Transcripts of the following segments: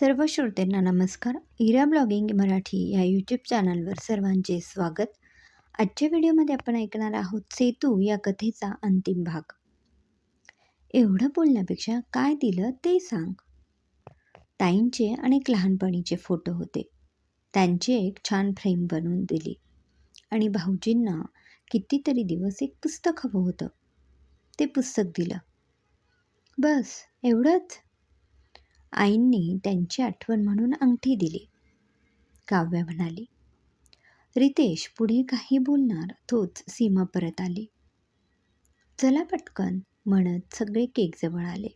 सर्व श्रोत्यांना नमस्कार. इरा ब्लॉगिंग मराठी या यूट्यूब चॅनलवर सर्वांचे स्वागत. आजच्या व्हिडिओमध्ये आपण ऐकणार आहोत सेतू या कथेचा अंतिम भाग. एवढं बोलण्यापेक्षा काय दिलं ते सांग. ताईंचे अनेक लहानपणीचे फोटो होते. त्यांची एक छान फ्रेम बनवून दिली. आणि भाऊजींना कितीतरी दिवस एक पुस्तक हवं होतं. ते पुस्तक दिलं. बस एवढंच. आईंनी त्यांची आठवण म्हणून अंगठी दिली. काव्या म्हणाली रितेश पुढे काही बोलणार तोच सीमा परत आली. चला पटकन म्हणत सगळे केकजवळ आले.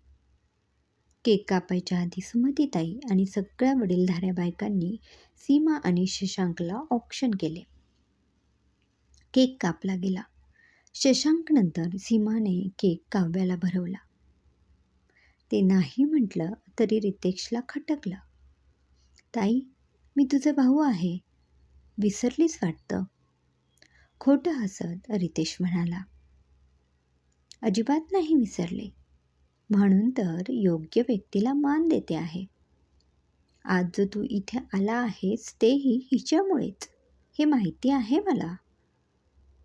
केक कापायच्या आधी सुमतीताई आणि सगळ्या वडीलधाऱ्या बायकांनी सीमा आणि शशांकला ऑप्शन केले. केक कापला गेला. शशांकनंतर सीमाने केक काव्याला भरवला. ते नाही म्हटलं तरी रितेशला खटकलं. ताई मी तुझा भाऊ आहे. विसरलीच वाटतं. खोटं हसत रितेश म्हणाला. अजिबात नाही विसरले. म्हणून तर योग्य व्यक्तीला मान देते आहे. आज जो तू इथे आला आहेस तेही हिच्यामुळेच. हे माहिती आहे मला.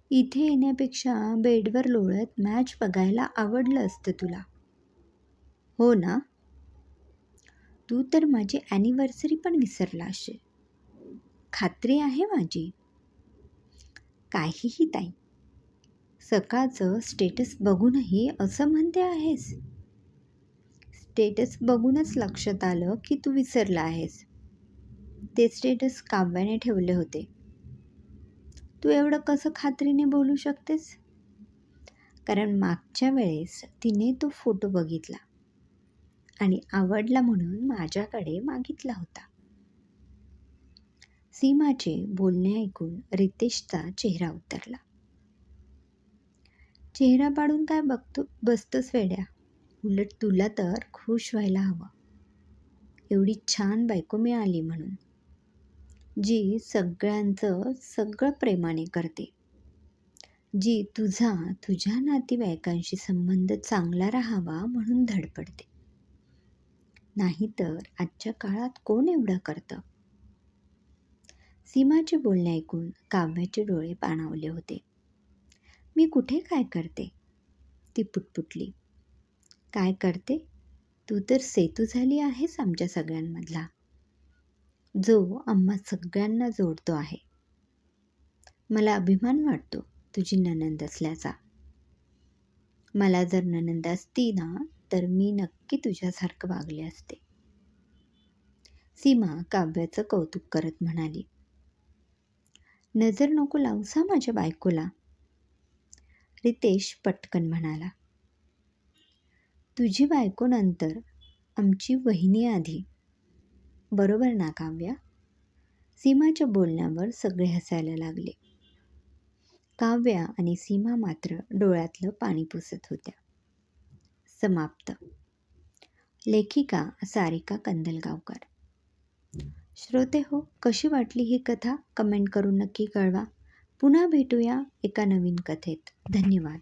इथे येण्यापेक्षा बेडवर लोळत मॅच बघायला आवडलं असतं तुला. हो ना? तू तर माझी ॲनिव्हर्सरी पण विसरला असेल खात्री आहे माझी. काहीही ताई. सकाळचं स्टेटस बघूनही असं म्हणते आहेस? स्टेटस बघूनच लक्षात आलं की तू विसरला आहेस. ते स्टेटस काव्याने ठेवले होते. तू एवढं कसं खात्रीने बोलू शकतेस? कारण मागच्या वेळेस तिने तो फोटो बघितला. आणि आवडला म्हणून माझ्याकडे मागितला होता. सीमाचे बोलणे ऐकून रितेशचा चेहरा उतरला. चेहरा पाडून काय बघतो बसतोस वेड्या? उलट तुला तर खुश व्हायला हवं. एवढी छान बायको मिळाली म्हणून. जी सगळ्यांचं सगळं प्रेमाने करते. जी तुझा तुझ्या नातेवाईकांशी संबंध चांगला राहावा म्हणून धडपडते. नाहीतर आजच्या काळात कोण एवढं करतं? सीमाचे बोलणे ऐकून काव्याचे डोळे पाणावले होते. मी कुठे काय करते? ती पुटपुटली. काय करते? तू तर सेतू झाली आहेस आमच्या सगळ्यांमधला. जो आम्हा सगळ्यांना जोडतो आहे. मला अभिमान वाटतो तुझी ननंद असल्याचा. मला जर ननंद असती ना तर मी नक्की तुझ्यासारखं वागले असते. सीमा काव्याचं कौतुक करत म्हणाली. नजर नको लावसा माझ्या बायकोला. रितेश पटकन म्हणाला. तुझी बायको नंतर आमची वहिनी आधी. बरोबर ना काव्या? सीमाच्या बोलण्यावर सगळे हसायला लागले. काव्या आणि सीमा मात्र डोळ्यातलं पाणी पुसत होत्या. समाप्त. लेखिका सारिका कंदलगावकर. श्रोते हो कशी वाटली ही कथा? कमेंट करून नक्की कळवा. पुन्हा भेटूया एका नवीन कथेत. धन्यवाद.